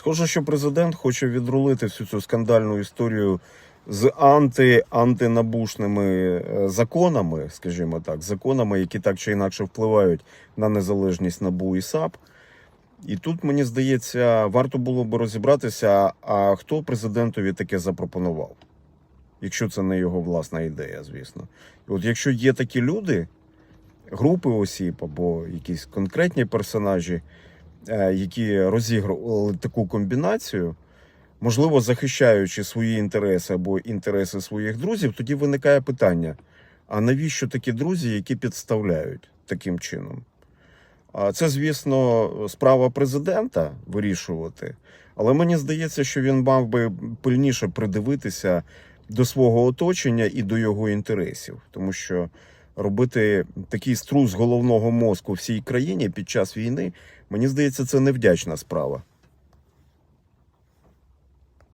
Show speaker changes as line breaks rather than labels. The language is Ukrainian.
Схоже, що президент хоче відрулити всю цю скандальну історію з анти антинабушними е, законами, скажімо так, законами, які так чи інакше впливають на незалежність НАБУ і САП. І тут мені здається, варто було би розібратися, а хто президентові таке запропонував, якщо це не його власна ідея, звісно. От якщо є такі люди, групи осіб або якісь конкретні персонажі, які розігрували таку комбінацію, можливо, захищаючи свої інтереси або інтереси своїх друзів, тоді виникає питання: а навіщо такі друзі, які підставляють таким чином? Це, звісно, справа президента вирішувати, але мені здається, що він мав би пильніше придивитися до свого оточення і до його інтересів, тому що робити такий струс головного мозку всій країні під час війни, мені здається, це невдячна справа.